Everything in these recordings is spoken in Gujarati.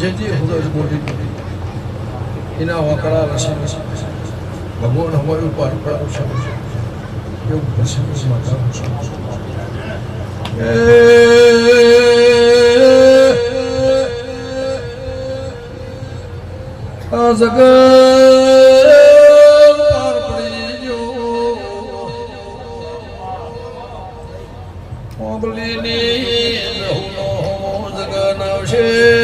જે જે હુરજ બોલી એના વાકડા રસી ભગવાન અમારું ઉપર પડાવું છે એવું પ્રસંગ માતાનું છે આ જગત પાર પડી ગયો. મોગલીની જગન આવશે.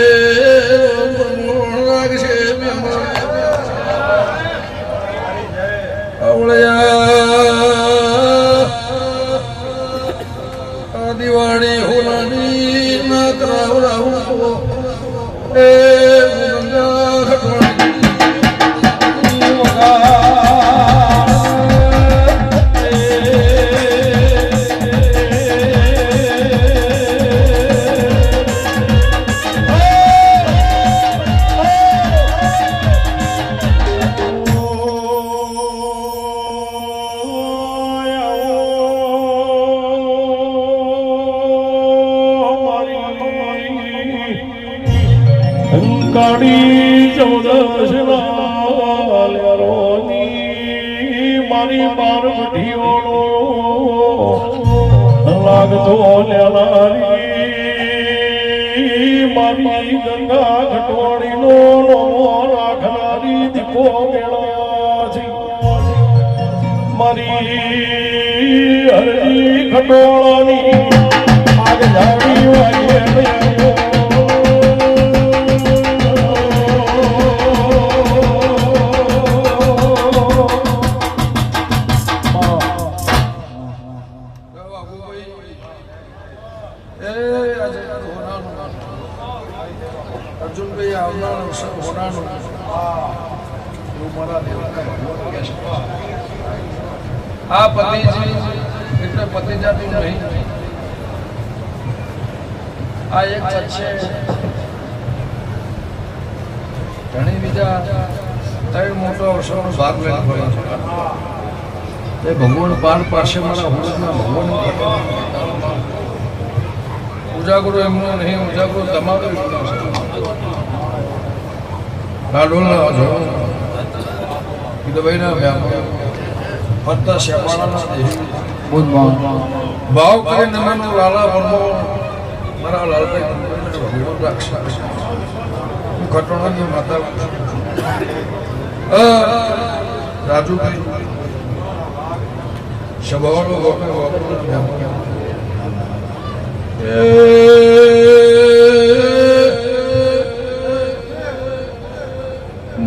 દિવાળી હોલાની ના કરાવ રાહુ એ કાળી ચૌદશ રોની મારી પાર્વતીઓનો લાગતો લેલારી મારી ગંગા ઘટવાડીનો નમો રાખનારી દીપો મેળા મારી હરજી ઘટવાણી આગ આવનાર હોનાનું. એવું મારા છે. આ પતિજી. એટલે નહીં. આ એક છે. ઘણી બીજા ત્રણ મોટો અવસરનો ભાગ લઈને ફરે છે. એ ભગવાન પાર પાસે મારા હુરતના ભગવાન ઉજાગરો એમનો નહીં, ઉજાગરો તમારો એમનો છે ગાડોલના જો કીધુભાઈના વ્યાપાર ફરતા શેપાળાના ભાવ કરી નમન લાલા વર્મો મારા લાલભાઈ રાખશે હું ખટોણાની માતા રાજુભાઈ સભાવાળો ગોપે વાપરવાનો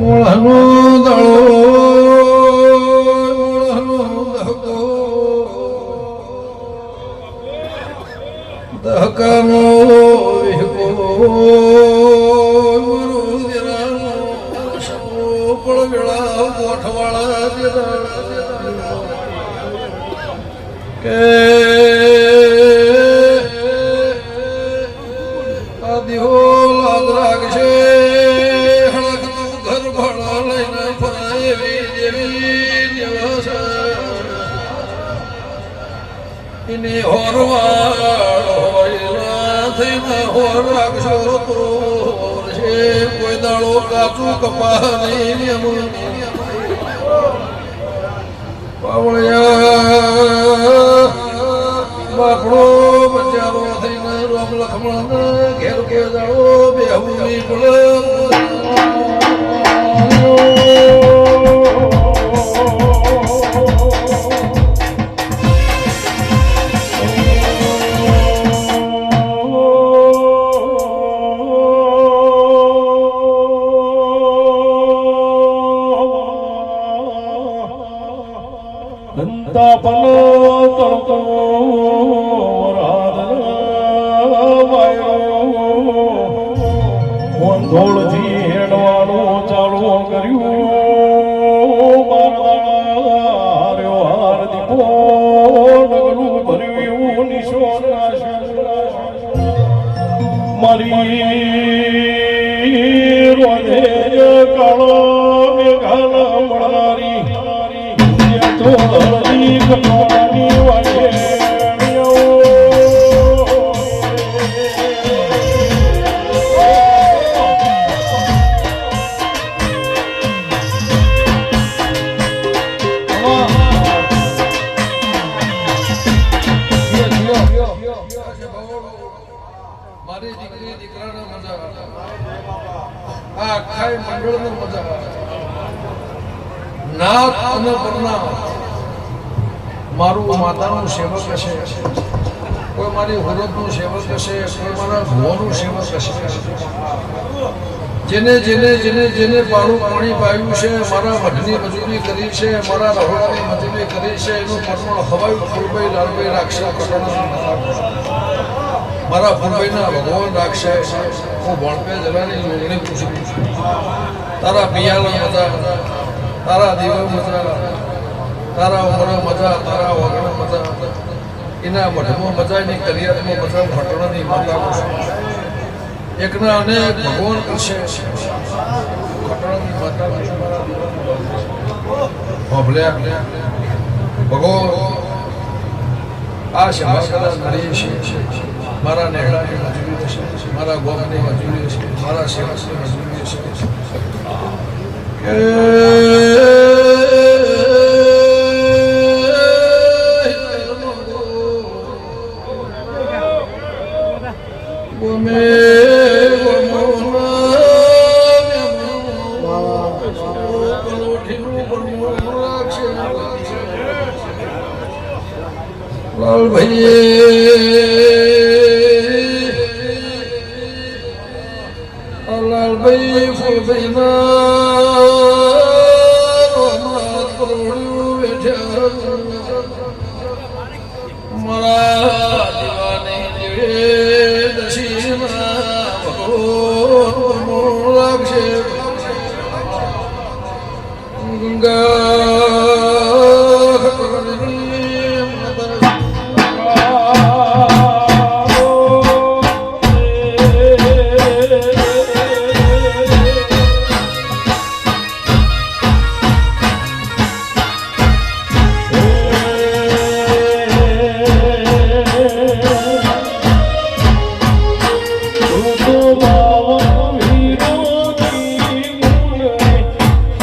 મોળાનો દાળો દહકાનો ગોઠવાળા કે એને હોરવાળો થઈને હોર રાખશો છે. કોઈ દાડો કાચું કપા નહીં પાવળિયા બાપડો બચારો થઈને રામ લખમણ ઘેર કે જાઓ બેહું રાધન વાયો મોંધોળથી હેડવાનું ચાલુ કર્યું હાર્યો હાર દીપો ડગલું ભર્યું એવું નિશો મારી મારી દીકરી, દીકરાને મજા આ આખાય મંડળને મજા નાથ અને પરનામ મારું માતાનું સેવક હશે. કોઈ મારી હુરતનું સેવક હશે, કોઈ મારા ભુવાનું સેવક હશે. જેને જેને જેને જેને પાડું પાણી પાયું છે, મારા મઠની મજૂરી કરી છે, મારા રહોડાની મજૂરી કરી છે, એનું પરમણ હવાયું ફૂલભાઈ લાલભાઈ રાખશે મારા ફૂલભાઈના ભગવાન રાખશે. હું ભણપે જરાની લોગણી પૂછું છું. તારા પિયાલા મજા, તારા દીવા મજા, તારા ઉમરો મજા, તારા વગણ મજા. એના મઠમાં મજા, એની કરિયાતમાં મજા, ઘટણાની માતા એકના અનેક ભગવાન કરશે ભગવાન આ સભા કરીએ છે. મારા નેહડાની મજૂરી છે મારા ગોમની મજૂરી છે મારા સેવકની મજૂરી હશે. લાલ ભાઈ લાલભાઈ ફૂલભાઈ મારા દીવાની દિવે